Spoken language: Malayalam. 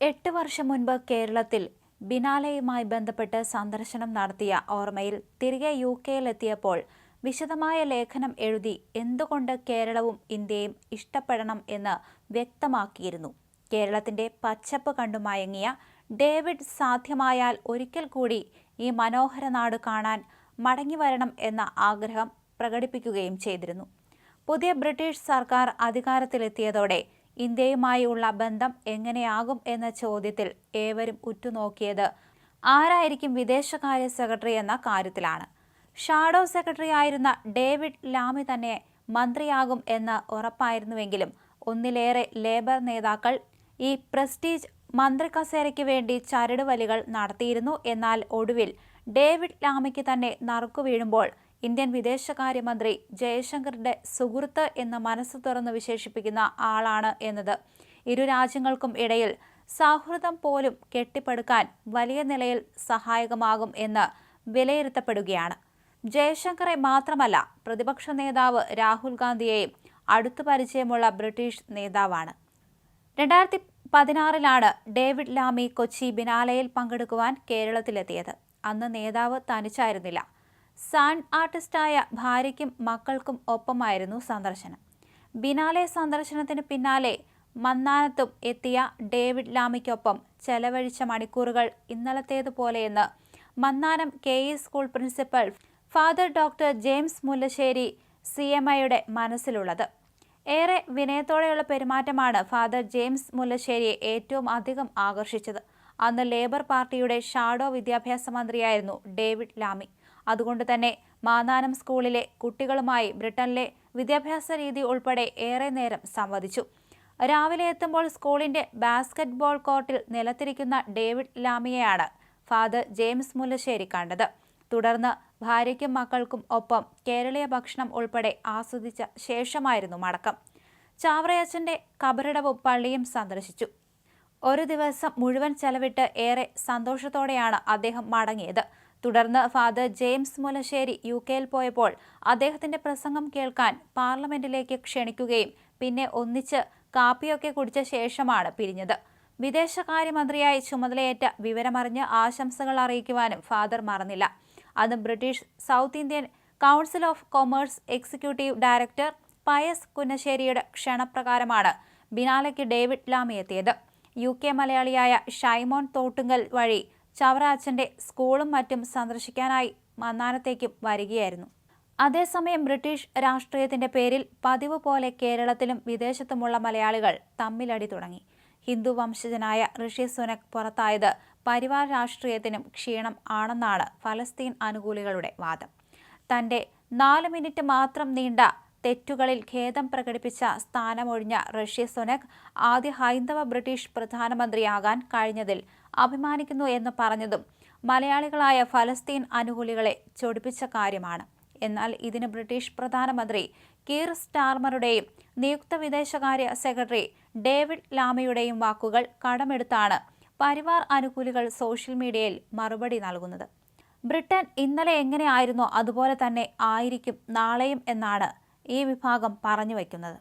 എട്ട് വർഷം മുൻപ് കേരളത്തിൽ ബിനാലയുമായി ബന്ധപ്പെട്ട് സന്ദർശനം നടത്തിയ ഓർമ്മയിൽ തിരികെ യു കെയിലെത്തിയപ്പോൾ വിശദമായ ലേഖനം എഴുതി എന്തുകൊണ്ട് കേരളവും ഇന്ത്യയും ഇഷ്ടപ്പെടണം എന്ന് വ്യക്തമാക്കിയിരുന്നു. കേരളത്തിന്റെ പച്ചപ്പ് കണ്ടു മയങ്ങിയ ഡേവിഡ് സാധ്യമായാൽ ഒരിക്കൽ കൂടി ഈ മനോഹര നാട് കാണാൻ മടങ്ങി വരണം എന്ന ആഗ്രഹം പ്രകടിപ്പിക്കുകയും ചെയ്തിരുന്നു. പുതിയ ബ്രിട്ടീഷ് സർക്കാർ അധികാരത്തിലെത്തിയതോടെ ഇന്ത്യയുമായുള്ള ബന്ധം എങ്ങനെയാകും എന്ന ചോദ്യത്തിൽ ഏവരും ഉറ്റുനോക്കിയത് ആരായിരിക്കും വിദേശകാര്യ സെക്രട്ടറി എന്ന കാര്യത്തിലാണ്. ഷാഡോ സെക്രട്ടറി ആയിരുന്ന ഡേവിഡ് ലാമി തന്നെ മന്ത്രിയാകും എന്ന് ഉറപ്പായിരുന്നുവെങ്കിലും ഒന്നിലേറെ ലേബർ നേതാക്കൾ ഈ പ്രസ്റ്റീജ് മന്ത്രി കസേരയ്ക്ക് വേണ്ടി ചരടുവലികൾ നടത്തിയിരുന്നു. എന്നാൽ ഒടുവിൽ ഡേവിഡ് ലാമിക്ക് തന്നെ നറുക്കു വീഴുമ്പോൾ ഇന്ത്യൻ വിദേശകാര്യമന്ത്രി ജയശങ്കറിന്റെ സുഹൃത്ത് എന്ന മനസ്സ് തുറന്ന് വിശേഷിപ്പിക്കുന്ന ആളാണ് എന്നത്. ഇരു രാജ്യങ്ങൾക്കും ഇടയിൽ സൗഹൃദം പോലും കെട്ടിപ്പടുക്കാൻ വലിയ നിലയിൽ സഹായകമാകും എന്ന് വിലയിരുത്തപ്പെടുകയാണ്. ജയശങ്കറെ മാത്രമല്ല പ്രതിപക്ഷ നേതാവ് രാഹുൽ ഗാന്ധിയെയും അടുത്തു പരിചയമുള്ള ബ്രിട്ടീഷ് നേതാവാണ്. രണ്ടായിരത്തി പതിനാറിലാണ് ഡേവിഡ് ലാമി കൊച്ചി ബിനാലയിൽ പങ്കെടുക്കുവാൻ കേരളത്തിലെത്തിയത്. അന്ന് നേതാവ് തനിച്ചായിരുന്നില്ല. സാൻ ആർട്ടിസ്റ്റായ ഭാര്യയ്ക്കും മക്കൾക്കും ഒപ്പമായിരുന്നു സന്ദർശനം. ബിനാലെ സന്ദർശനത്തിന് പിന്നാലെ മന്നാനത്തും എത്തിയ ഡേവിഡ് ലാമിക്കൊപ്പം ചെലവഴിച്ച മണിക്കൂറുകൾ ഇന്നലത്തേതുപോലെയെന്ന് Mannanam K E school principal father doctor James Mullassery C M ഐയുടെ മനസ്സിലുള്ളത്. ഏറെ വിനയത്തോടെയുള്ള പെരുമാറ്റമാണ് ഫാദർ ജെയിംസ് മുല്ലശ്ശേരിയെ ഏറ്റവും അധികം ആകർഷിച്ചത്. അന്ന് ലേബർ പാർട്ടിയുടെ ഷാഡോ വിദ്യാഭ്യാസ മന്ത്രിയായിരുന്നു ഡേവിഡ് ലാമി. അതുകൊണ്ട് തന്നെ മാനാനം സ്കൂളിലെ കുട്ടികളുമായി ബ്രിട്ടനിലെ വിദ്യാഭ്യാസ രീതി ഉൾപ്പെടെ ഏറെ നേരം സംവദിച്ചു. രാവിലെ എത്തുമ്പോൾ സ്കൂളിന്റെ ബാസ്കറ്റ്ബോൾ കോർട്ടിൽ നിലത്തിരിക്കുന്ന ഡേവിഡ് ലാമിയെയാണ് ഫാദർ ജെയിംസ് മുല്ലശ്ശേരി കണ്ടത്. തുടർന്ന് ഭാര്യയ്ക്കും മക്കൾക്കും ഒപ്പം കേരളീയ ഭക്ഷണം ഉൾപ്പെടെ ആസ്വദിച്ച ശേഷമായിരുന്നു മടക്കം. ചാവറയച്ചന്റെ കബറിടവും പള്ളിയും സന്ദർശിച്ചു. ഒരു ദിവസം മുഴുവൻ ചെലവിട്ട് ഏറെ സന്തോഷത്തോടെയാണ് അദ്ദേഹം മടങ്ങിയത്. തുടർന്ന് ഫാദർ ജെയിംസ് മുലശ്ശേരി യു കെയിൽ പോയപ്പോൾ അദ്ദേഹത്തിന്റെ പ്രസംഗം കേൾക്കാൻ പാർലമെന്റിലേക്ക് ക്ഷണിക്കുകയും പിന്നെ ഒന്നിച്ച് കാപ്പിയൊക്കെ കുടിച്ച ശേഷമാണ് പിരിഞ്ഞത്. വിദേശകാര്യമന്ത്രിയായി ചുമതലയേറ്റ വിവരമറിഞ്ഞ് ആശംസകൾ അറിയിക്കുവാനും ഫാദർ മറന്നില്ല. അത് British South Indian council of commerce executive director Pius കുന്നശ്ശേരിയുടെ ക്ഷണപ്രകാരമാണ് ബിനാലയ്ക്ക് ഡേവിഡ് ലാമി എത്തിയത്. യു കെ മലയാളിയായ ഷൈമോൺ തോട്ടുങ്കൽ വഴി ചവറ അച്ഛന്റെ സ്കൂളും മറ്റും സന്ദർശിക്കാനായി മന്നാനത്തേക്കും വരികയായിരുന്നു. അതേസമയം ബ്രിട്ടീഷ് രാഷ്ട്രീയത്തിന്റെ പേരിൽ പതിവ് പോലെ കേരളത്തിലും വിദേശത്തുമുള്ള മലയാളികൾ തമ്മിലടി തുടങ്ങി. ഹിന്ദു വംശജനായ ഋഷി സുനക് പുറത്തായത് പരിവാർ രാഷ്ട്രീയത്തിനും ക്ഷീണം ആണെന്നാണ് ഫലസ്തീൻ അനുകൂലികളുടെ വാദം. തന്റെ നാല് മിനിറ്റ് മാത്രം നീണ്ട തെറ്റുകളിൽ ഖേദം പ്രകടിപ്പിച്ച സ്ഥാനമൊഴിഞ്ഞ ഋഷി സുനക് ആദ്യ ഹൈന്ദവ ബ്രിട്ടീഷ് പ്രധാനമന്ത്രിയാകാൻ കഴിഞ്ഞതിൽ അഭിമാനിക്കുന്നു എന്ന് പറഞ്ഞതും മലയാളികളായ ഫലസ്തീൻ അനുകൂലികളെ ചൊടിപ്പിച്ച കാര്യമാണ്. എന്നാൽ ഇതിന് ബ്രിട്ടീഷ് പ്രധാനമന്ത്രി കീർ സ്റ്റാർമറുടെയും നിയുക്ത വിദേശകാര്യ സെക്രട്ടറി ഡേവിഡ് ലാമയുടെയും വാക്കുകൾ കടമെടുത്താണ് പരിവാർ അനുകൂലികൾ സോഷ്യൽ മീഡിയയിൽ മറുപടി നൽകുന്നത്. ബ്രിട്ടൻ ഇന്നലെ എങ്ങനെയായിരുന്നോ അതുപോലെ തന്നെ ആയിരിക്കും നാളെയും എന്നാണ് ഈ വിഭാഗം പറഞ്ഞു വയ്ക്കുന്നത്.